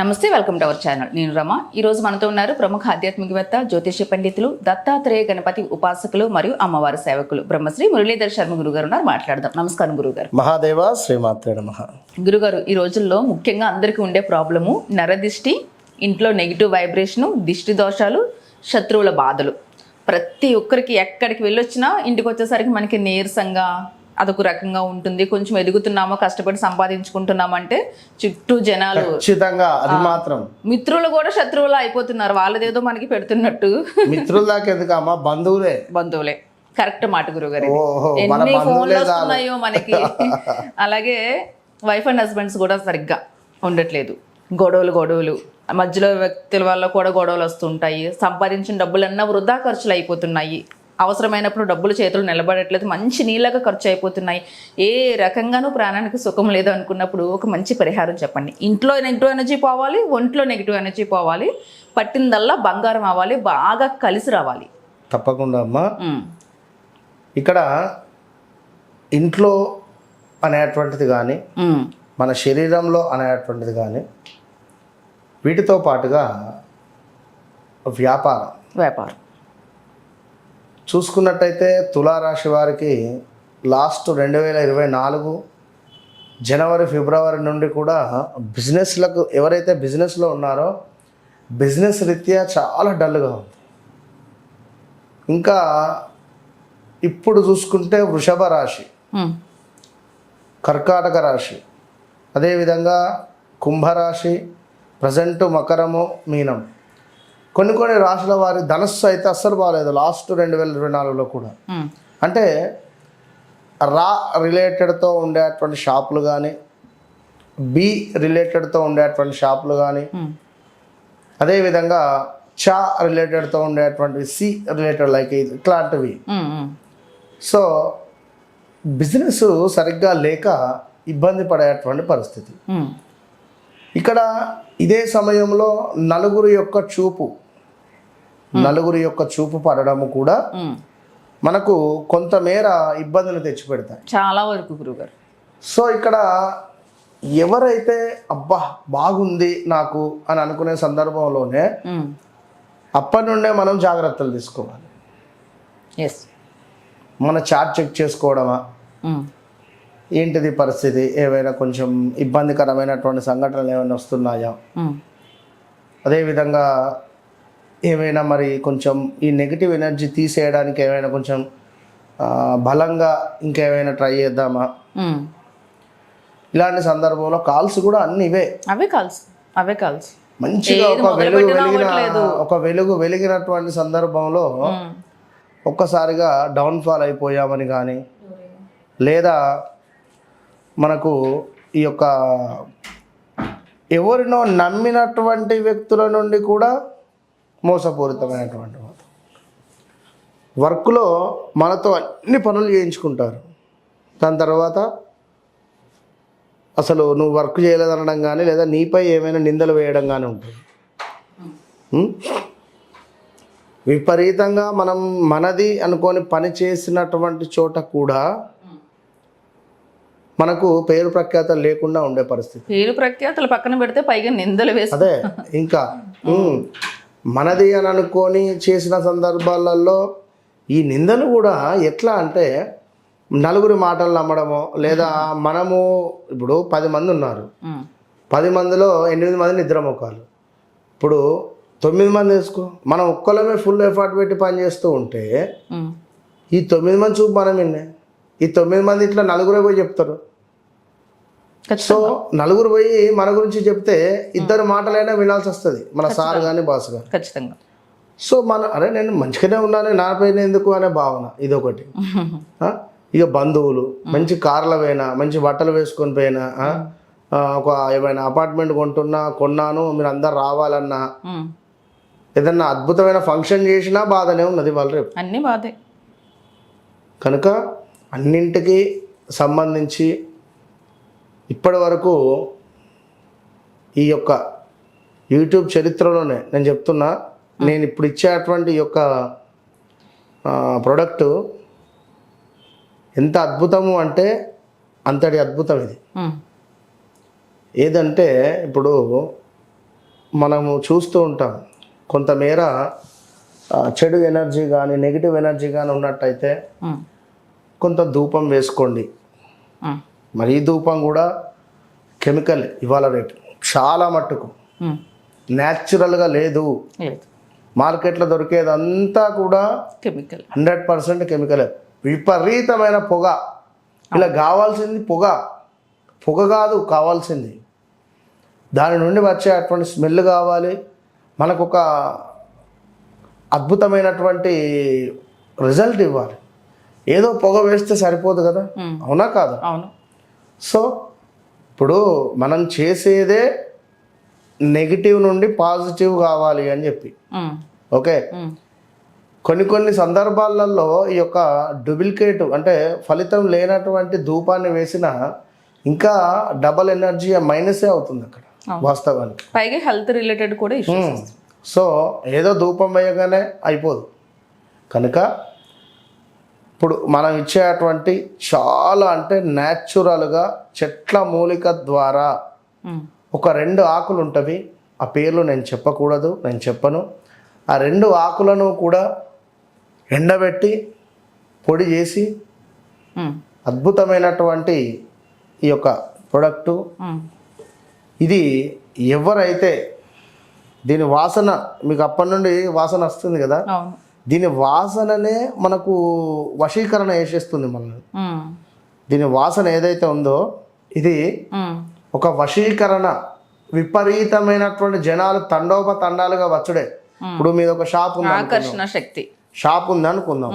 నమస్తే welcome to our channel. నేను రమ. ఈ రోజు మనతో ఉన్నారు ప్రముఖ ఆధ్యాత్మికవేత్త జ్యోతిష పండితులు దత్తాత్రేయ గణపతి ఉపాసకులు మరియు అమ్మవారి సేవకులు బ్రహ్మశ్రీ మురళీధర్ శర్మ గురుగారు ఉన్నారు. మాట్లాడదాం. నమస్కారం గురుగారు. మహాదేవ శ్రీమాత్రే నమ. గురుగారు ఈ రోజుల్లో ముఖ్యంగా అందరికీ ఉండే ప్రాబ్లము నరదిష్టి ఇంట్లో నెగిటివ్ వైబ్రేషను దిష్టి దోషాలు శత్రువుల బాధలు. ప్రతి ఒక్కరికి ఎక్కడికి వెళ్ళొచ్చినా ఇంటికి వచ్చేసరికి మనకి నీరసంగా అదొక రకంగా ఉంటుంది. కొంచెం ఎదుగుతున్నామో కష్టపడి సంపాదించుకుంటున్నామంటే చుట్టూ జనాలు ఖచ్చితంగా అది మాత్రం. మిత్రులు కూడా శత్రువులు అయిపోతున్నారు. వాళ్ళదేదో మనకి పెడుతున్నట్టు. మిత్రుల దాకా ఎందుకమ్మా? బంధువులే. బంధువులే. కరెక్ట్ మాట గురుగారు ఎన్ని ఫోన్లు. వస్తున్నాయో మనకి. అలాగే వైఫ్ అండ్ హస్బెండ్స్ కూడా సరిగ్గా ఉండట్లేదు. గొడవలు గొడవలు. మధ్యలో వ్యక్తుల వల్ల కూడా గొడవలు వస్తుంటాయి. సంపాదించిన డబ్బులన్నా వృధా ఖర్చులు అయిపోతున్నాయి. అవసరమైనప్పుడు డబ్బులు చేతులు నిలబడట్లేదు మంచి నీళ్ళగా ఖర్చు అయిపోతున్నాయి ఏ రకంగానూ ప్రాణానికి సుఖం లేదు అనుకున్నప్పుడు ఒక మంచి పరిహారం చెప్పండి. ఇంట్లో నెగిటివ్ ఎనర్జీ పోవాలి ఒంట్లో నెగిటివ్ ఎనర్జీ పోవాలి పట్టిందల్లా బంగారం అవ్వాలి బాగా కలిసి రావాలి. తప్పకుండా అమ్మా. ఇక్కడ ఇంట్లో అనేటువంటిది కానీ. మన శరీరంలో అనేటువంటిది కానీ వీటితో పాటుగా వ్యాపారం. వ్యాపారం. చూసుకున్నట్టయితే తులారాశి వారికి లాస్ట్ రెండు వేల ఇరవై నాలుగు జనవరి ఫిబ్రవరి నుండి కూడా బిజినెస్లకు ఎవరైతే బిజినెస్లో ఉన్నారో బిజినెస్ రీత్యా చాలా డల్గా ఉంది ఇంకా ఇప్పుడు చూసుకుంటే వృషభ రాశి. కర్కాటక రాశి అదేవిధంగా కుంభరాశి ప్రజెంట్ మకరము మీనం కొన్ని కొన్ని రాశుల వారి ధనస్సు అయితే అస్సలు బాగాలేదు లాస్ట్ రెండు వేల ఇరవై నాలుగులో కూడా. అంటే రా రిలేటెడ్తో ఉండేటువంటి షాపులు కానీ బి రిలేటెడ్తో ఉండేటువంటి షాపులు కానీ. అదేవిధంగా చా రిలేటెడ్తో ఉండేటువంటి సి రిలేటెడ్ లైక్ ఇట్లాంటివి. సో బిజినెస్ సరిగ్గా లేక ఇబ్బంది పడేటువంటి పరిస్థితి. ఇక్కడ ఇదే సమయంలో నలుగురి యొక్క చూపు నలుగురి యొక్క చూపు పడడము కూడా. మనకు కొంతమేర ఇబ్బందిని తెచ్చిపెడతాయి చాలా వరకు గురుగారు సో ఇక్కడ ఎవరైతే అబ్బా బాగుంది నాకు అని అనుకునే సందర్భంలోనే. అప్పటి నుండే మనం జాగ్రత్తలు తీసుకోవాలి ఎస్ మన చార్ట్ చెక్ చేసుకోవడమా. ఏంటిది పరిస్థితి ఏవైనా కొంచెం ఇబ్బందికరమైనటువంటి సంఘటనలు ఏమైనా వస్తున్నాయా. అదేవిధంగా ఏమైనా మరి కొంచెం ఈ నెగిటివ్ ఎనర్జీ తీసేయడానికి ఏమైనా కొంచెం బలంగా ఇంకేమైనా ట్రై చేద్దామా. ఇలాంటి సందర్భంలో కాల్స్ కూడా అన్ని ఇవే అవే కాల్స్ అవే కాల్స్ మంచిగా ఒక వెలుగు వెలిగిన. ఒక వెలుగు వెలిగినటువంటి సందర్భంలో. ఒక్కసారిగా డౌన్ఫాల్ అయిపోయామని కానీ లేదా మనకు ఈ యొక్క ఎవరినో నమ్మినటువంటి వ్యక్తుల నుండి కూడా మోసపూరితమైనటువంటి మాట వర్క్లో మనతో అన్ని పనులు చేయించుకుంటారు. దాని తర్వాత అసలు నువ్వు వర్క్ చేయలేదనడం కానీ లేదా నీపై ఏమైనా నిందలు వేయడం కానీ ఉంటుంది? విపరీతంగా మనం మనది అనుకొని పని చేసినటువంటి చోట కూడా మనకు పేరు ప్రఖ్యాతలు లేకుండా ఉండే పరిస్థితి. పేరు ప్రఖ్యాతలు పక్కన పెడితే పైగా నిందలు వేసి అదే ఇంకా మనది అని అనుకొని చేసిన సందర్భాలలో ఈ నిందలు కూడా ఎట్లా అంటే నలుగురి మాటలు నమ్మడమో లేదా మనము ఇప్పుడు పది మంది ఉన్నారు. పది మందిలో ఎనిమిది మంది నిద్రమొక్కాలు ఇప్పుడు తొమ్మిది మంది వేసుకో మనం ఒక్కలమే ఫుల్ ఎఫర్ట్ పెట్టి పని చేస్తూ ఉంటే. ఈ తొమ్మిది మంది చూపు మనం ఈ తొమ్మిది మంది ఇట్లా నలుగురే పోయి చెప్తారు. సో నలుగురు పోయి మన గురించి చెప్తే ఇద్దరు మాటలైనా వినాల్సి వస్తుంది. మన సార్ కానీ బాస్ గారు ఖచ్చితంగా. సో మన అరే నేను మంచిగానే ఉన్నాను నా పైన ఎందుకు అనే భావన ఇదొకటి? ఇక బంధువులు మంచి కార్ల పోయినా మంచి బట్టలు వేసుకొని పోయినా ఒక ఏమైనా అపార్ట్మెంట్ కొంటున్నా కొన్నాను మీరు అందరు రావాలన్నా. ఏదన్నా అద్భుతమైన ఫంక్షన్ చేసినా బాధనే ఉన్నది వాళ్ళు రేపు. అన్నీ బాధే. కనుక అన్నింటికి సంబంధించి ఇప్పటి వరకు ఈ యొక్క యూట్యూబ్ చరిత్రలోనే నేను చెప్తున్నా నేను ఇప్పుడు ఇచ్చేటువంటి యొక్క ప్రోడక్ట్ ఎంత అద్భుతము అంటే అంతటి అద్భుతం ఇది. ఏదంటే ఇప్పుడు మనము చూస్తూ ఉంటాం కొంతమేర చెడు ఎనర్జీ కానీ నెగిటివ్ ఎనర్జీ కానీ ఉన్నట్టయితే కొంత ధూపం వేసుకోండి. మరి ఈ ధూపం కూడా కెమికల్ ఇవాళ రేపు చాలా మట్టుకు. న్యాచురల్గా లేదు. మార్కెట్లో దొరికేదంతా కూడా కెమికల్. Hundred percent chemical. విపరీతమైన పొగ. ఇలా కావాల్సింది పొగ. పొగ కాదు కావాల్సింది. దాని నుండి వచ్చే అటువంటి స్మెల్ కావాలి. మనకు ఒక అద్భుతమైనటువంటి రిజల్ట్ ఇవ్వాలి. ఏదో పొగ వేస్తే సరిపోదు కదా. అవునా కాదా? అవును. సో ఇప్పుడు మనం చేసేదే నెగిటివ్ నుండి పాజిటివ్ కావాలి అని చెప్పి. ఓకే? కొన్ని కొన్ని సందర్భాలలో ఈ యొక్క డూప్లికేట్ అంటే ఫలితం లేనటువంటి ధూపాన్ని వేసిన ఇంకా డబల్ ఎనర్జీ మైనసే అవుతుంది అక్కడ వాస్తవానికి. పైగా హెల్త్ రిలేటెడ్ కూడా. సో ఏదో ధూపం వేయగానే అయిపోదు. కనుక ఇప్పుడు మనం ఇచ్చేటువంటి చాలా అంటే న్యాచురల్గా చెట్ల మూలిక ద్వారా ఒక రెండు ఆకులు ఉంటవి. ఆ పేర్లు నేను చెప్పకూడదు నేను చెప్పను. ఆ రెండు ఆకులను కూడా ఎండబెట్టి పొడి చేసి అద్భుతమైనటువంటి ఈ యొక్క ప్రొడక్టు. ఇది ఎవరైతే దీని వాసన మీకు అప్పటి నుండి వాసన వస్తుంది కదా? దీని వాసననే మనకు వశీకరణ వేసేస్తుంది మనల్ని. దీని వాసన ఏదైతే ఉందో ఇది ఒక వశీకరణ విపరీతమైనటువంటి జనాలు తండోప తండాలుగా వచ్చుడే ఇప్పుడు మీద ఒక షాప్ ఉంది ఆకర్షణ శక్తి. షాప్ ఉంది అనుకుందాం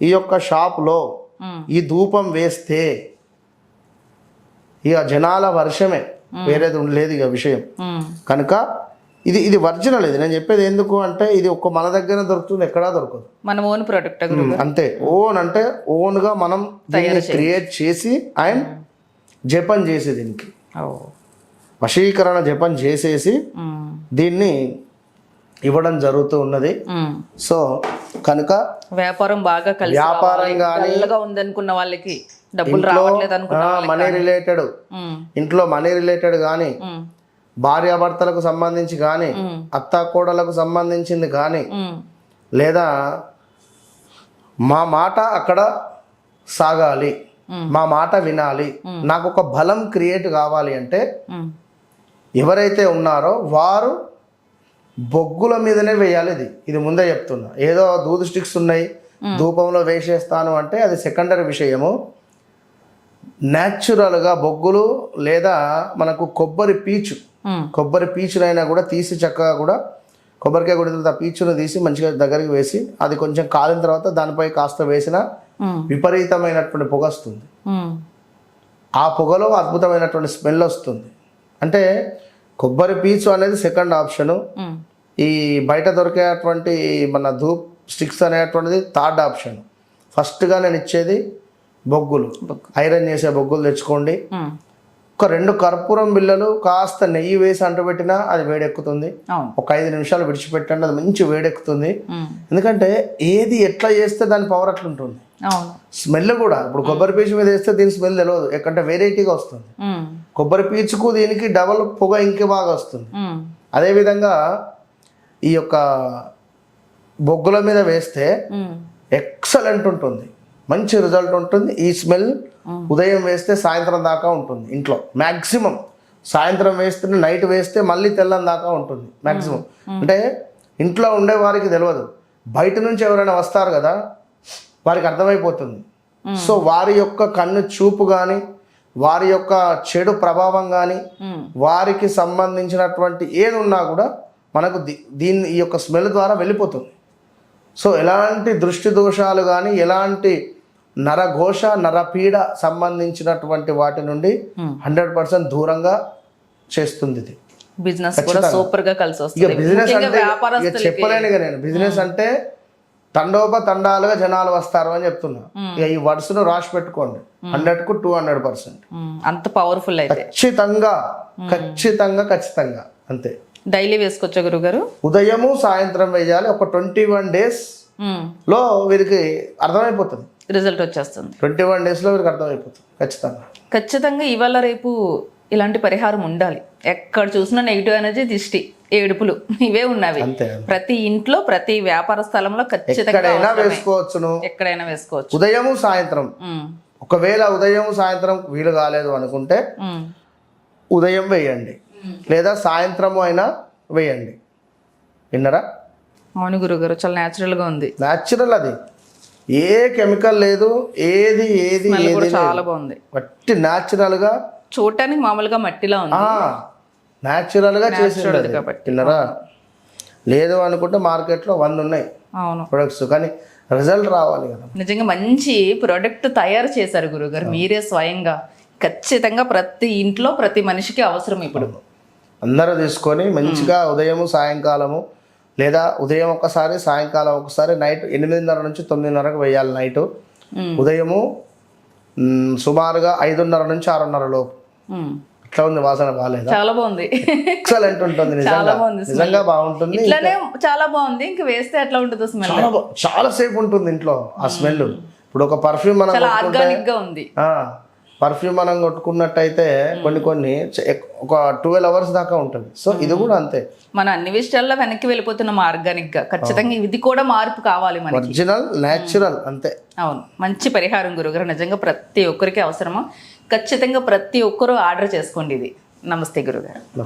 ఈ యొక్క షాపులో ఉమ్, ఈ ధూపం వేస్తే ఇక జనాల వర్షమే. వేరేది లేదు ఇక విషయం. కనుక ఇది ఇది ఒరిజినల్ ఇది. నేను చెప్పేది ఎందుకు అంటే ఇది ఒక్క మన దగ్గర దొరుకుతుంది ఎక్కడా దొరకదు. మన ఓన్ ప్రొడక్ట్ అంతే. ఓన్ అంటే ఓన్గా మనం దీన్ని క్రియేట్ చేసి అండ్ జపం చేసి దీనికి. వశీకరణ జపం చేసేసి దీన్ని ఇవ్వడం జరుగుతూ ఉన్నది. సో కనుక వ్యాపారం బాగా కలిసి వ్యాపారం ఉందనుకున్న వాళ్ళకి డబ్బులు రావట్లేదు అనుకున్న మనీ రిలేటెడ్ ఇంట్లో మనీ రిలేటెడ్ కానీ భార్యాభర్తలకు సంబంధించి కానీ ఉమ్, అత్త కోడలకు సంబంధించింది కానీ లేదా మా మాట అక్కడ సాగాలి మా మాట వినాలి నాకు ఒక బలం క్రియేట్ కావాలి అంటే ఎవరైతే ఉన్నారో వారు బొగ్గుల మీదనే వేయాలి ఇది. ఇది ముందే చెప్తున్నా. ఏదో దూదు స్టిక్స్ ఉన్నాయి ధూపంలో వేసేస్తాను అంటే అది సెకండరీ విషయము. న్యాచురల్గా బొగ్గులు లేదా మనకు కొబ్బరి పీచు కొబ్బరి పీచునైనా కూడా తీసి చక్కగా కూడా కొబ్బరికాయ కూడా ఆ పీచును తీసి మంచిగా దగ్గరికి వేసి అది కొంచెం కాలిన తర్వాత దానిపై కాస్త వేసిన విపరీతమైనటువంటి పొగ వస్తుంది. ఆ పొగలో అద్భుతమైనటువంటి స్మెల్ వస్తుంది. అంటే కొబ్బరి పీచు అనేది సెకండ్ ఆప్షను. ఈ బయట దొరికేటువంటి మన ధూప్ స్టిక్స్ అనేటువంటిది థర్డ్ ఆప్షన్. ఫస్ట్గా నేను ఇచ్చేది బొగ్గులు. బొగ్గు. ఐరన్ చేసే బొగ్గులు తెచ్చుకోండి. ఒక రెండు కర్పూరం బిళ్ళలు కాస్త నెయ్యి వేసి అంటబెట్టినా అది వేడెక్కుతుంది. ఒక ఐదు నిమిషాలు విడిచిపెట్టండి అది మంచి వేడెక్కుతుంది. ఎందుకంటే ఏది ఎట్లా చేస్తే దాని పవర్ అట్లా ఉంటుంది అవును. స్మెల్ కూడా ఇప్పుడు కొబ్బరి పీచు మీద వేస్తే దీని స్మెల్ తెలియదు ఎక్కడంటే వెరైటీగా వస్తుంది. కొబ్బరి పీచుకు దీనికి డబల్ పొగ ఇంకే బాగా వస్తుంది. అదేవిధంగా ఈ యొక్క బొగ్గుల మీద వేస్తే ఎక్సలెంట్ ఉంటుంది. మంచి రిజల్ట్ ఉంటుంది. ఈ స్మెల్ ఉదయం వేస్తే సాయంత్రం దాకా ఉంటుంది ఇంట్లో. మ్యాక్సిమం సాయంత్రం వేస్తే నైట్ వేస్తే మళ్ళీ తెల్లం దాకా ఉంటుంది మ్యాక్సిమం అంటే ఇంట్లో ఉండే వారికి తెలియదు బయట నుంచి ఎవరైనా వస్తారు కదా వారికి అర్థమైపోతుంది. సో వారి యొక్క కన్ను చూపు కానీ వారి యొక్క చెడు ప్రభావం కానీ వారికి సంబంధించినటువంటి ఏది ఉన్నా కూడా మనకు దీ దీన్ని ఈ యొక్క స్మెల్ ద్వారా వెళ్ళిపోతుంది. సో ఎలాంటి దృష్టి దోషాలు కానీ ఎలాంటి నరఘోష నరపీడ సంబంధించినటువంటి వాటి నుండి Hmm. హండ్రెడ్ పర్సెంట్ దూరంగా చేస్తుంది ఇది. బిజినెస్ కూడా సూపర్గా కలిసి ఇక వస్తుంది బిజినెస్ అంటే చెప్పలేను నేను. బిజినెస్ అంటే తండోప తండాలుగా జనాలు వస్తారు అని చెప్తున్నా. ఇక ఈ వర్డ్స్ను రాసి పెట్టుకోండి. హండ్రెడ్కు టూ హండ్రెడ్ పర్సెంట్. అంత పవర్ఫుల్ ఖచ్చితంగా ఖచ్చితంగా ఖచ్చితంగా. అంతే. డైలీ వేసుకోవచ్చా గురుగారు? ఉదయము సాయంత్రం వేయాలి. ఒక ట్వంటీ వన్ డేస్లో వీరికి అర్థమైపోతుంది. రిజల్ట్ వచ్చేస్తుంది. ట్వంటీ వన్ డేస్లో వీరికి అర్థమైపోతుంది ఖచ్చితంగా. ఖచ్చితంగా ఇవాళ రేపు ఇలాంటి పరిహారం ఉండాలి. ఎక్కడ చూసినా నెగిటివ్ ఎనర్జీ దిష్టి ఏడుపులు ఇవే ఉన్నవి. ప్రతి ఇంట్లో ప్రతి వ్యాపార స్థలంలో ఖచ్చితంగా. వేసుకోవచ్చును. ఎక్కడైనా వేసుకోవచ్చు. ఉదయము సాయంత్రం. ఒకవేళ ఉదయం సాయంత్రం వీలు కాలేదు అనుకుంటే ఉదయం వేయండి. లేదా సాయంత్రం అయినా వేయండి. విన్నరా? అవును గురుగారు చాలా natural గా ఉంది. న్యాచురల్ అది. ఏ కెమికల్ లేదు ఏది ఏది చాలా బాగుంది. వట్టి న్యాచురల్గా చూడటానికి మామూలుగా మట్టిలా ఉంది. న్యాచురల్గా చేసింది. కాబట్టి. విన్నరా? లేదు అనుకుంటే మార్కెట్లో వంద ఉన్నాయి. అవును. ప్రొడక్ట్స్ కానీ రిజల్ట్ రావాలి కదా. నిజంగా మంచి ప్రోడక్ట్ తయారు చేశారు గురుగారు మీరే స్వయంగా. ఖచ్చితంగా ప్రతి ఇంట్లో ప్రతి మనిషికి అవసరం ఇప్పుడు. అందరూ తీసుకొని మంచిగా ఉదయము సాయంకాలము లేదా ఉదయం ఒకసారి సాయంకాలం ఒకసారి నైట్ ఎనిమిదిన్నర నుంచి తొమ్మిదిన్నరకు వేయాలి నైట్. ఉదయము సుమారుగా ఐదున్నర నుంచి ఆరున్నర లోపు. ఇట్లా ఉంది వాసన బాగాలేదా? చాలా బాగుంది. ఎక్సలెంట్ ఉంటుంది చాలా నిజంగా. బాగుంది నిజంగా బాగుంటుంది. ఇట్లానే చాలా బాగుంది. ఇంక వేస్తే ఎట్లా ఉంటుందో స్మెల్. చాలా చాలా సేపు ఉంటుంది ఇంట్లో ఆ స్మెల్. ఇప్పుడు ఒక పర్ఫ్యూమ్ మనం ఆర్గానిక్గా ఉంది. పర్ఫ్యూమ్ మనం కొట్టుకున్నట్టయితే కొన్ని కొన్ని ఒక ట్వెల్వ్ అవర్స్ దాకా ఉంటుంది. సో ఇది కూడా అంతే. మనం అన్ని విషయాల్లో వెనక్కి వెళ్ళిపోతున్నాం ఆర్గానిక్గా ఖచ్చితంగా ఇది కూడా మార్పు కావాలి మనకి. ఒరిజినల్ న్యాచురల్ అంతే. అవును. మంచి పరిహారం గురుగారు. నిజంగా ప్రతి ఒక్కరికి అవసరము? ఖచ్చితంగా ప్రతి ఒక్కరూ ఆర్డర్ చేసుకోండి ఇది. నమస్తే గురుగారు.